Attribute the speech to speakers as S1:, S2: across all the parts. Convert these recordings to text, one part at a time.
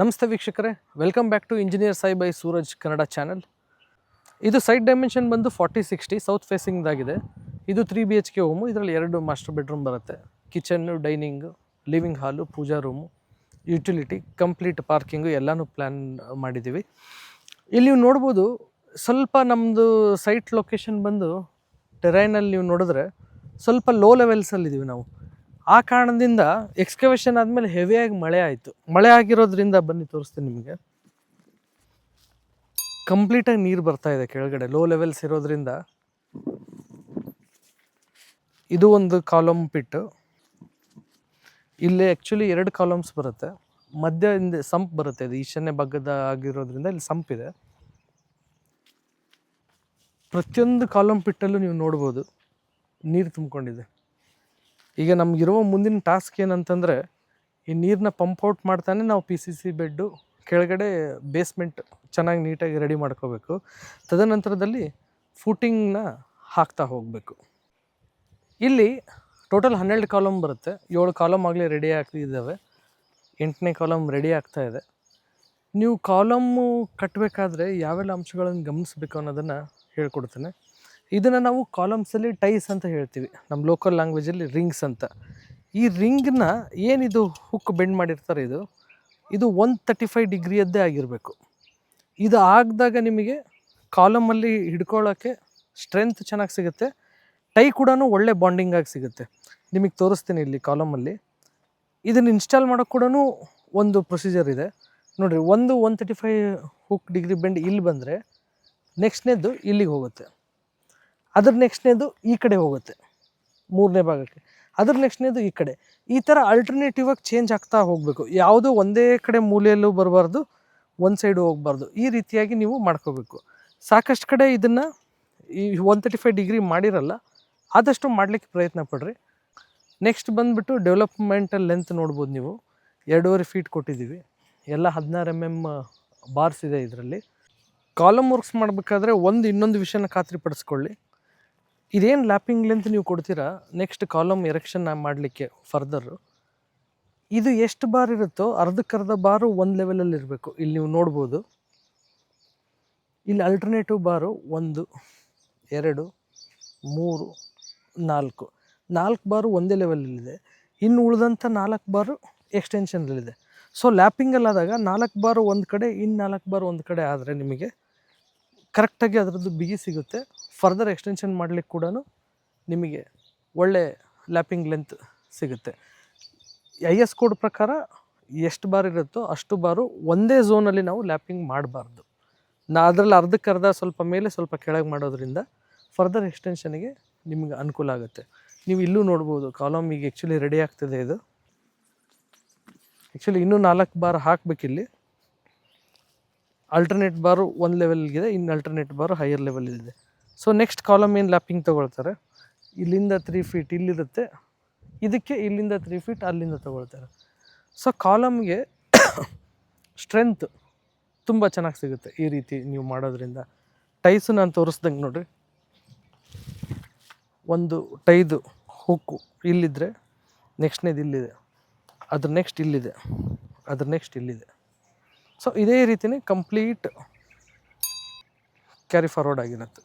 S1: ನಮಸ್ತೆ ವೀಕ್ಷಕರೇ. Welcome back to engineer Sai by Suraj Kannada channel ಇದು ಸೈಡ್ ಡೈಮೆನ್ಷನ್ ಬಂದು ಫಾರ್ಟಿ ಸಿಕ್ಸ್ಟಿ ಸೌತ್ ಫೇಸಿಂಗ್ದಾಗಿದೆ ಇದು three B H K home ಇದರಲ್ಲಿ ಎರಡು ಮಾಸ್ಟರ್ ಬೆಡ್ರೂಮ್ ಬರುತ್ತೆ. Kitchen dining living hall pooja room utility complete parking ಎಲ್ಲನೂ ಪ್ಲ್ಯಾನ್ ಮಾಡಿದ್ದೀವಿ ಇಲ್ಲಿ ನೀವು ನೋಡ್ಬೋದು, ಸ್ವಲ್ಪ ನಮ್ಮದು ಸೈಟ್ ಲೊಕೇಶನ್ ಬಂದು ಟೆರೈನಲ್ಲಿ ನೀವು ನೋಡಿದ್ರೆ ಸ್ವಲ್ಪ ಲೋ ಲೆವೆಲ್ಸಲ್ಲಿದ್ದೀವಿ ನಾವು. ಆ ಕಾರಣದಿಂದ ಎಕ್ಸ್ಕವೇಷನ್ ಆದಮೇಲೆ ಹೆವಿಯಾಗಿ ಮಳೆ ಆಯಿತು. ಮಳೆ ಆಗಿರೋದ್ರಿಂದ ಬನ್ನಿ ತೋರಿಸ್ತೀನಿ ನಿಮಗೆ. ಕಂಪ್ಲೀಟಾಗಿ ನೀರು ಬರ್ತಾ ಇದೆ ಕೆಳಗಡೆ ಲೋ ಲೆವೆಲ್ಸ್ ಇರೋದ್ರಿಂದ. ಇದು ಒಂದು ಕಾಲಮ್ ಪಿಟ್ಟು ಇಲ್ಲಿ ಆ್ಯಕ್ಚುಲಿ ಎರಡು ಕಾಲಮ್ಸ್ ಬರುತ್ತೆ. ಮಧ್ಯ ಹಿಂದೆ ಸಂಪ್ ಬರುತ್ತೆ, ಇದು ಈಶಾನ್ಯ ಭಾಗದ ಆಗಿರೋದ್ರಿಂದ ಇಲ್ಲಿ ಸಂಪ್ ಇದೆ. ಪ್ರತಿಯೊಂದು ಕಾಲಮ್ ಪಿಟ್ಟಲ್ಲೂ ನೀವು ನೋಡ್ಬೋದು. ನೀರು ತುಂಬಿಕೊಂಡಿದೆ. ಈಗ ನಮಗಿರುವ ಮುಂದಿನ ಟಾಸ್ಕ್ ಏನಂತಂದರೆ, ಈ ನೀರನ್ನ ಪಂಪ್ ಔಟ್ ಮಾಡ್ತಾನೆ ನಾವು ಪಿ ಸಿ ಸಿ ಬೆಡ್ಡು ಕೆಳಗಡೆ ಬೇಸ್ಮೆಂಟ್ ಚೆನ್ನಾಗಿ ನೀಟಾಗಿ ರೆಡಿ ಮಾಡ್ಕೋಬೇಕು. ತದನಂತರದಲ್ಲಿ ಫೂಟಿಂಗ್ನ ಹಾಕ್ತಾ ಹೋಗಬೇಕು. ಇಲ್ಲಿ ಟೋಟಲ್ ಹನ್ನೆರಡು ಕಾಲಮ್ ಬರುತ್ತೆ. ಏಳು ಕಾಲಮ್ ಆಗಲೇ ರೆಡಿ ಆಗ್ತಿದ್ದಾವೆ. ಎಂಟನೇ ಕಾಲಮ್ ರೆಡಿ ಆಗ್ತಾ ಇದೆ. ನೀವು ಕಾಲಮ್ಮು ಕಟ್ಟಬೇಕಾದ್ರೆ ಯಾವೆಲ್ಲ ಅಂಶಗಳನ್ನು ಗಮನಿಸಬೇಕು ಅನ್ನೋದನ್ನು ಹೇಳ್ಕೊಡ್ತೇನೆ. ಇದನ್ನು ನಾವು ಕಾಲಮ್ಸಲ್ಲಿ ಟೈಸ್ ಅಂತ ಹೇಳ್ತೀವಿ. ನಮ್ಮ ಲೋಕಲ್ ಲ್ಯಾಂಗ್ವೇಜಲ್ಲಿ ರಿಂಗ್ಸ್ ಅಂತ. ಈ ರಿಂಗ್ನ ಏನಿದು ಹುಕ್ ಬೆಂಡ್ ಮಾಡಿರ್ತಾರೆ ಇದು? ಇದು ಒನ್ ತರ್ಟಿ ಫೈವ್ ಡಿಗ್ರಿಯದ್ದೇ ಆಗಿರಬೇಕು. ಇದು ಆಗದಾಗ ನಿಮಗೆ ಕಾಲಮಲ್ಲಿ ಹಿಡ್ಕೊಳ್ಳೋಕ್ಕೆ ಸ್ಟ್ರೆಂತ್ ಚೆನ್ನಾಗಿ ಸಿಗುತ್ತೆ. ಟೈ ಕೂಡ ಒಳ್ಳೆ ಬಾಂಡಿಂಗ್ ಆಗಿ ಸಿಗುತ್ತೆ. ನಿಮಗೆ ತೋರಿಸ್ತೀನಿ ಇಲ್ಲಿ ಕಾಲಮಲ್ಲಿ ಇದನ್ನು ಇನ್ಸ್ಟಾಲ್ ಮಾಡೋಕ್ಕೆ ಕೂಡ ಒಂದು ಪ್ರೊಸೀಜರ್ ಇದೆ. ನೋಡಿರಿ, ಒಂದು one thirty five hook degree bend ಇಲ್ಲಿ ಬಂದರೆ ನೆಕ್ಸ್ಟ್ನೇದು ಇಲ್ಲಿಗೆ ಹೋಗುತ್ತೆ. ಅದ್ರ ನೆಕ್ಸ್ಟ್ನೇದು ಈ ಕಡೆ ಹೋಗುತ್ತೆ, ಮೂರನೇ ಭಾಗಕ್ಕೆ. ಅದ್ರ ನೆಕ್ಸ್ಟ್ನೇದು ಈ ಕಡೆ. ಈ ಥರ ಅಲ್ಟರ್ನೇಟಿವ್ ಆಗಿ ಚೇಂಜ್ ಆಗ್ತಾ ಹೋಗಬೇಕು. ಯಾವುದು ಒಂದೇ ಕಡೆ ಮೂಲೆಯಲ್ಲೂ ಬರಬಾರ್ದು, ಒಂದು ಸೈಡು ಹೋಗಬಾರ್ದು. ಈ ರೀತಿಯಾಗಿ ನೀವು ಮಾಡ್ಕೋಬೇಕು. ಸಾಕಷ್ಟು ಕಡೆ ಇದನ್ನು ಈ ಒನ್ ತರ್ಟಿ ಫೈವ್ ಡಿಗ್ರಿ ಮಾಡಿರಲ್ಲ, ಆದಷ್ಟು ಮಾಡಲಿಕ್ಕೆ ಪ್ರಯತ್ನ ಪಡ್ರಿ. ನೆಕ್ಸ್ಟ್ ಬಂದುಬಿಟ್ಟು ಡೆವಲಪ್ಮೆಂಟಲ್ ಲೆಂತ್ ನೋಡ್ಬೋದು ನೀವು. ಎರಡೂವರೆ ಫೀಟ್ ಕೊಟ್ಟಿದ್ದೀವಿ. ಎಲ್ಲ ಹದಿನಾರು ಎಂ ಎಂ ಬಾರ್ಸ್ ಇದೆ ಇದರಲ್ಲಿ. ಕಾಲಮ್ ವರ್ಕ್ಸ್ ಮಾಡಬೇಕಾದ್ರೆ ಒಂದು ಇನ್ನೊಂದು ವಿಷಯನ ಖಾತ್ರಿಪಡಿಸ್ಕೊಳ್ಳಿ. ಇದೇನು ಲ್ಯಾಪಿಂಗ್ ಲೆಂತ್ ನೀವು ಕೊಡ್ತೀರಾ? ನೆಕ್ಸ್ಟ್ ಕಾಲಮ್ ಎರೆಕ್ಷನ್ ಮಾಡಲಿಕ್ಕೆ ಫರ್ದರು ಇದು ಎಷ್ಟು ಬಾರ್ ಇರುತ್ತೋ ಅರ್ಧಕ್ಕರ್ಧ ಬಾರು ಒಂದು ಲೆವೆಲಲ್ಲಿ ಇರಬೇಕು. ಇಲ್ಲಿ ನೀವು ನೋಡ್ಬೋದು. ಇಲ್ಲಿ ಅಲ್ಟರ್ನೇಟಿವ್ ಬಾರು ಒಂದು, ಎರಡು, ಮೂರು, ನಾಲ್ಕು. ನಾಲ್ಕು ಬಾರು ಒಂದೇ ಲೆವೆಲಲ್ಲಿದೆ ಇನ್ನು ಉಳಿದಂಥ ನಾಲ್ಕು ಬಾರು ಎಕ್ಸ್ಟೆನ್ಷನಲ್ಲಿದೆ ಸೊ ಲ್ಯಾಪಿಂಗಲ್ಲಾದಾಗ ನಾಲ್ಕು ಬಾರು ಒಂದು ಕಡೆ ಇನ್ನು ನಾಲ್ಕು ಬಾರು ಒಂದು ಕಡೆ ಆದರೆ ನಿಮಗೆ ಕರೆಕ್ಟಾಗಿ ಅದರದ್ದು ಬಿಗಿ ಸಿಗುತ್ತೆ. ಫರ್ದರ್ ಎಕ್ಸ್ಟೆನ್ಷನ್ ಮಾಡಲಿಕ್ಕೆ ಕೂಡ ನಿಮಗೆ ಒಳ್ಳೆ ಲ್ಯಾಪಿಂಗ್ ಲೆಂತ್ ಸಿಗುತ್ತೆ. ಐ ಎಸ್ ಕೋಡ್ ಪ್ರಕಾರ ಎಷ್ಟು ಬಾರ್ ಇರುತ್ತೋ ಅಷ್ಟು ಬಾರು ಒಂದೇ ಝೋನಲ್ಲಿ ನಾವು ಲ್ಯಾಪಿಂಗ್ ಮಾಡಬಾರ್ದು. ನಾ ಅದರಲ್ಲಿ ಅರ್ಧಕ್ಕೆ ಅರ್ಧ ಸ್ವಲ್ಪ ಮೇಲೆ ಸ್ವಲ್ಪ ಕೆಳಗೆ ಮಾಡೋದ್ರಿಂದ ಫರ್ದರ್ ಎಕ್ಸ್ಟೆನ್ಷನ್ಗೆ ನಿಮಗೆ ಅನುಕೂಲ ಆಗುತ್ತೆ. ನೀವು ಇಲ್ಲೂ ನೋಡ್ಬೋದು ಕಾಲಮ್ ಈಗ ಆ್ಯಕ್ಚುಲಿ ರೆಡಿ ಆಗ್ತಿದೆ ಇದು. ಆ್ಯಕ್ಚುಲಿ ಇನ್ನೂ ನಾಲ್ಕು ಬಾರ್ ಹಾಕಬೇಕಿಲ್ಲಿ. ಅಲ್ಟರ್ನೇಟ್ ಬಾರು ಒಂದು ಲೆವೆಲ್ಗಿದೆ ಇನ್ನು ಅಲ್ಟರ್ನೇಟ್ ಬಾರು ಹೈಯರ್ ಲೆವೆಲ್ ಇದೆ. ಸೊ ನೆಕ್ಸ್ಟ್ ಕಾಲಮ್ ಏನು ಲ್ಯಾಪಿಂಗ್ ತೊಗೊಳ್ತಾರೆ? ಇಲ್ಲಿಂದ ತ್ರೀ ಫೀಟ್ ಇಲ್ಲಿರುತ್ತೆ. ಇದಕ್ಕೆ ಇಲ್ಲಿಂದ ತ್ರೀ ಫೀಟ್ ಅಲ್ಲಿಂದ ತೊಗೊಳ್ತಾರೆ. ಸೊ ಕಾಲಮ್ಗೆ ಸ್ಟ್ರೆಂತ್ ತುಂಬ ಚೆನ್ನಾಗಿ ಸಿಗುತ್ತೆ ಈ ರೀತಿ ನೀವು ಮಾಡೋದ್ರಿಂದ. ಟೈಸು ನಾನು ತೋರಿಸ್ದಂಗೆ ನೋಡಿರಿ. ಒಂದು ಟೈದು ಹುಕ್ಕು ಇಲ್ಲಿದ್ದರೆ ನೆಕ್ಸ್ಟ್ನೇದು ಇಲ್ಲಿದೆ. ಅದ್ರ ನೆಕ್ಸ್ಟ್ ಇಲ್ಲಿದೆ. ಅದ್ರ ನೆಕ್ಸ್ಟ್ ಇಲ್ಲಿದೆ. ಸೊ ಇದೇ ರೀತಿಯೇ ಕಂಪ್ಲೀಟ್ ಕ್ಯಾರಿ ಫಾರ್ವರ್ಡ್ ಆಗಿರುತ್ತೆ.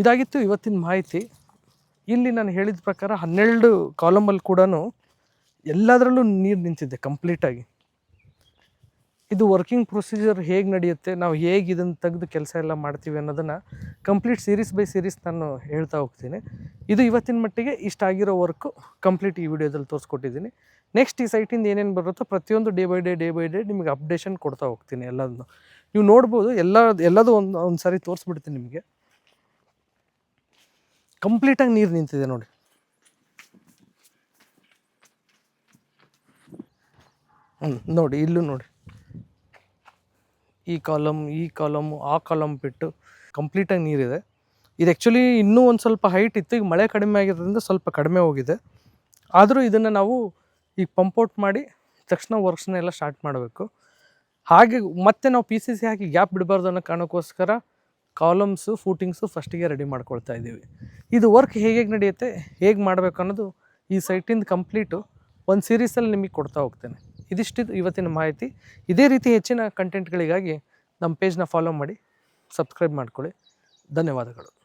S1: ಇದಾಗಿತ್ತು ಇವತ್ತಿನ ಮಾಹಿತಿ. ಇಲ್ಲಿ ನಾನು ಹೇಳಿದ ಪ್ರಕಾರ ಹನ್ನೆರಡು ಕಾಲಮಲ್ಲಿ ಕೂಡ ಎಲ್ಲದರಲ್ಲೂ ನೀರು ನಿಂತಿದೆ ಕಂಪ್ಲೀಟಾಗಿ ಇದು ವರ್ಕಿಂಗ್ ಪ್ರೊಸೀಜರ್ ಹೇಗೆ ನಡೆಯುತ್ತೆ, ನಾವು ಹೇಗೆ ಇದನ್ನು ತೆಗೆದು ಕೆಲಸ ಎಲ್ಲ ಮಾಡ್ತೀವಿ ಅನ್ನೋದನ್ನು ಕಂಪ್ಲೀಟ್ ಸೀರೀಸ್ ಬೈ ಸೀರೀಸ್ ನಾನು ಹೇಳ್ತಾ ಹೋಗ್ತೀನಿ. ಇದು ಇವತ್ತಿನ ಮಟ್ಟಿಗೆ ಇಷ್ಟ ಆಗಿರೋ ವರ್ಕು ಕಂಪ್ಲೀಟ್ ಈ ವಿಡಿಯೋದಲ್ಲಿ ತೋರಿಸ್ಕೊಟ್ಟಿದ್ದೀನಿ. ನೆಕ್ಸ್ಟ್ ಈ ಸೈಟಿಂದ ಏನೇನು ಬರುತ್ತೋ ಪ್ರತಿಯೊಂದು day by day day by day ನಿಮಗೆ ಅಪ್ಡೇಷನ್ ಕೊಡ್ತಾ ಹೋಗ್ತೀನಿ ಎಲ್ಲದನ್ನು. ನೀವು ನೋಡ್ಬೋದು, ಎಲ್ಲ, ಎಲ್ಲದೂ ಒಂದು ಒಂದು ಸಾರಿ ತೋರಿಸ್ಬಿಡ್ತೀನಿ ನಿಮಗೆ. ಕಂಪ್ಲೀಟಾಗಿ ನೀರು ನಿಂತಿದೆ ನೋಡಿ. ಹ್ಞೂ ನೋಡಿ, ಇಲ್ಲೂ ನೋಡಿ. ಈ ಕಾಲಮ್ ಈ ಕಾಲಮ್ ಆ ಕಾಲಮ್ ಬಿಟ್ಟು ಕಂಪ್ಲೀಟಾಗಿ ನೀರಿದೆ. ಇದು ಆ್ಯಕ್ಚುಲಿ ಇನ್ನೂ ಒಂದು ಸ್ವಲ್ಪ ಹೈಟ್ ಇತ್ತು, ಈಗ ಮಳೆ ಕಡಿಮೆ ಆಗಿರೋದ್ರಿಂದ ಸ್ವಲ್ಪ ಕಡಿಮೆ ಹೋಗಿದೆ. ಆದರೂ ಇದನ್ನು ನಾವು ಈಗ ಪಂಪೌಟ್ ಮಾಡಿ ತಕ್ಷಣ ವರ್ಕ್ಸ್ನೆಲ್ಲ ಸ್ಟಾರ್ಟ್ ಮಾಡಬೇಕು. ಹಾಗೆ ಮತ್ತೆ ನಾವು ಪಿ ಸಿ ಸಿ ಹಾಕಿ ಗ್ಯಾಪ್ ಬಿಡಬಾರ್ದು ಅನ್ನೋ ಕಾರಣಕ್ಕೋಸ್ಕರ ಕಾಲಮ್ಸು, ಫೂಟಿಂಗ್ಸು ಫಸ್ಟಿಗೆ ರೆಡಿ ಮಾಡ್ಕೊಳ್ತಾ ಇದ್ದೀವಿ. ಇದು ವರ್ಕ್ ಹೇಗೆ ನಡೆಯುತ್ತೆ, ಹೇಗೆ ಮಾಡಬೇಕು ಅನ್ನೋದು ಈ ಸೈಟಿಂದ ಕಂಪ್ಲೀಟು ಒಂದು ಸೀರೀಸಲ್ಲಿ ನಿಮಗೆ ಕೊಡ್ತಾ ಹೋಗ್ತೇನೆ. ಇದಿಷ್ಟಿದು ಇವತ್ತಿನ ಮಾಹಿತಿ. ಇದೇ ರೀತಿ ಹೆಚ್ಚಿನ ಕಂಟೆಂಟ್ಗಳಿಗಾಗಿ ನಮ್ಮ ಪೇಜ್ನ ಫಾಲೋ ಮಾಡಿ ಸಬ್ಸ್ಕ್ರೈಬ್ ಮಾಡ್ಕೊಳ್ಳಿ. ಧನ್ಯವಾದಗಳು.